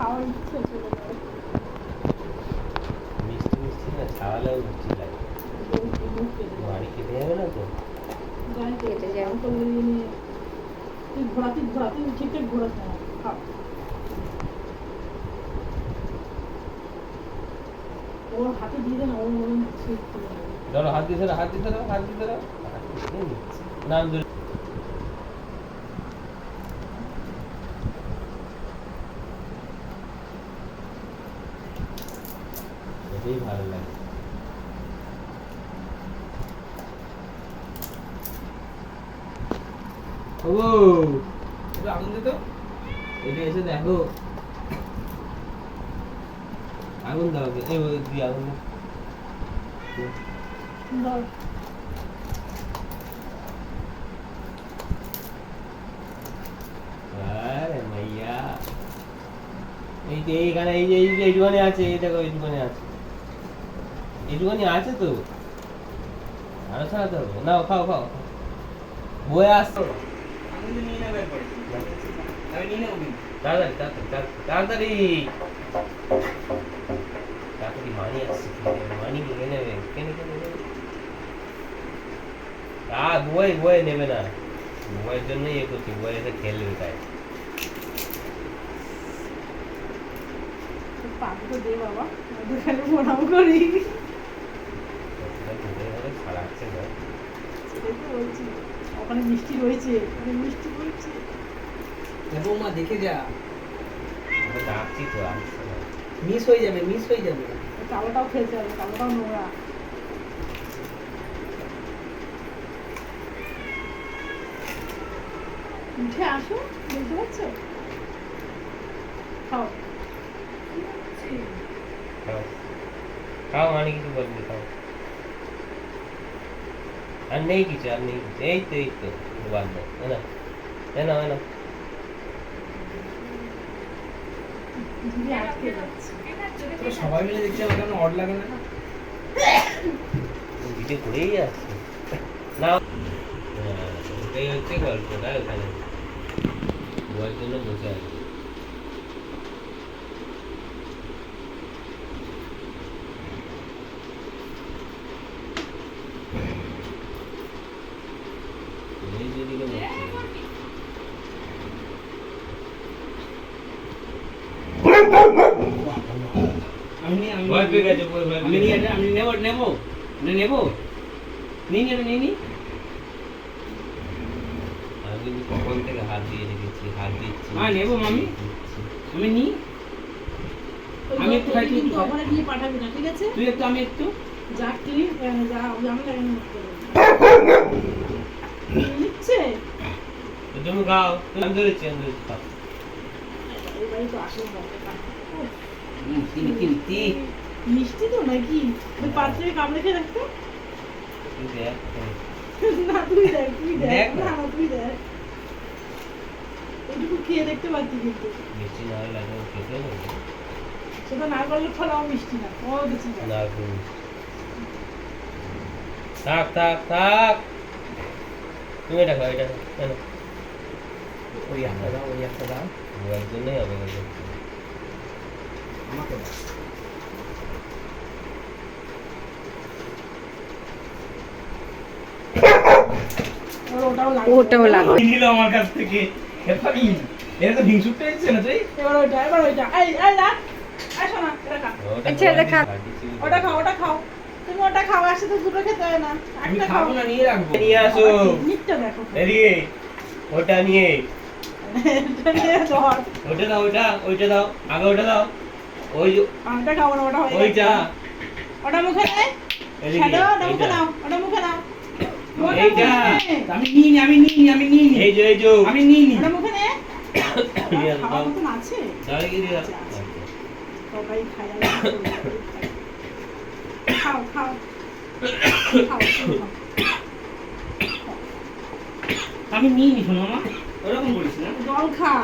খাওয়ার ইচ্ছে চলে যাবে মিষ্টি মিষ্টি না ছাড়ালেও মিষ্টি লাগে। বাড়ি খেতে যাবে না তো যাবে। তুই ঘোরাতে ঘোরাতে ঠিকঠাক ঘোরাস খাও ওর হাতে দিয়ে দে না ওর মনে হচ্ছে ধরো হাত দিয়ে ধরো হাত দিয়ে ধরো হাত দিয়ে ধরো হাত দিয়ে নিচ্ছে। না ধরে এটাই ভালো লাগে। ও আগুন দে তো? এটা এসে দেখো। আগুন দাও এই ওই দিয়ে আগুন দাও। ধর আরে মাইয়া এই যে এইখানে এই যে এই যে এইটুখানি আছে এই দেখো এইটুখানি আছে। এইটুখানি আছে তো। আরও ছাড়াতে হবে। নাও, খাও খাও। বয়ে আসতো নেবে। না। বইয়ের জন্য ইয়ে করছি। খেলবে তাই। পাখিটা দে বাবা। করি ছাড়াচ্ছে না সেটাই তো বলছি ওখানে মিষ্টি রয়েছে ওখানে মিষ্টি রয়েছে। বৌমা দেখে যা। আমি ডাকছি তো মিস হয়ে যাবে মিস হয়ে যাবে। খেলতে হবে কালোটাও নোংরা। উঠে আসো বুঝতে পারছ খাও। খাও। খাও মানে কিছু বলবি খাও। আর নেই কিছু আর নেই কিছু এই তো এই তো বাদ দাও এ না এ না না জিভে আটকে যাচ্ছে তোরা সবাই মিলে দেখছি আমার কেমন অড লাগে না ভিডিও করেই আসছে না ওটাই হচ্ছে গল্পটা ওখানে বউয়ের জন্য বসে আছে নিয়ে গেছে। আমি নেব নেব আমি নেব। নিয়ে নি আমি কখন থেকে হাত দিয়ে রেখেছি হাত দিচ্ছি। হ্যাঁ, নেব মামি। আমি নি। আমি একটু খাই, একটু খা। দিয়ে পাঠাবি না ঠিক আছে? তুই একটু আমি একটু। যা ক্লিন যা আমি নিচ্ছে তো তুমি খাও আমি ধরেছি আমি ধরেছি। খাও মিষ্টি তো নাকি? ওই পাত্রে কামড়ে খেয়ে রাখতো? না তুই দেখ তুই দেখ। দেখ না। না না, তুই দেখ। এইটুকু খেয়ে দেখতে পারতি কিন্তু। মিষ্টি না হলে এখন খেতে সেটা না করলে ফলাও মিষ্টি না ও বেশি না না খুব মিষ্টি। থাক থাক থাক। তুমি এটা খাও এটা ওই একটা দাও ওই একটা দাও বউয়ের জন্যই হবে কিন্তু। আমাকে দাও ওটাও লাগবে নিল আমার কাছ থেকে এবার এটা তো হিংসুকটা এসেছে না তুই এবার ওইটা এবার ওইটা এই এই রাখ এই শোনা এটা খা ওটা আচ্ছা, এটা খা। ওটা খাও ওটা খাও তুমি ওটা খাও একসাথে দুটো খেতে হয় না একটা খাও না নিয়ে রাখব নিয়ে আসো নিটটা দেখো ওটা নিয়ে এটা নিয়ে ধর ওটা দাও ওটা ওইটা দাও আগে ওটা দাও। ওই যে- খাব না ওটা হয়ে ওইটা। ওটা মুখে নে এদিকে ওটা মুখে নাও ওটা মুখে নাও এইটা। আমি নিই নি আমি নিই আমি নিই এই যে এই যে। আমি নিই নি ওটা মুখে নে খাওয়ার মতন আছে? তাহলে কি দিয়ে দাও? আচ্ছা, আচ্ছা। সবাই খায় আর আমি করি, খাও খাও। খাও খাও। আমি নিই নি শোনো মা। ওরকম করিস না জল খা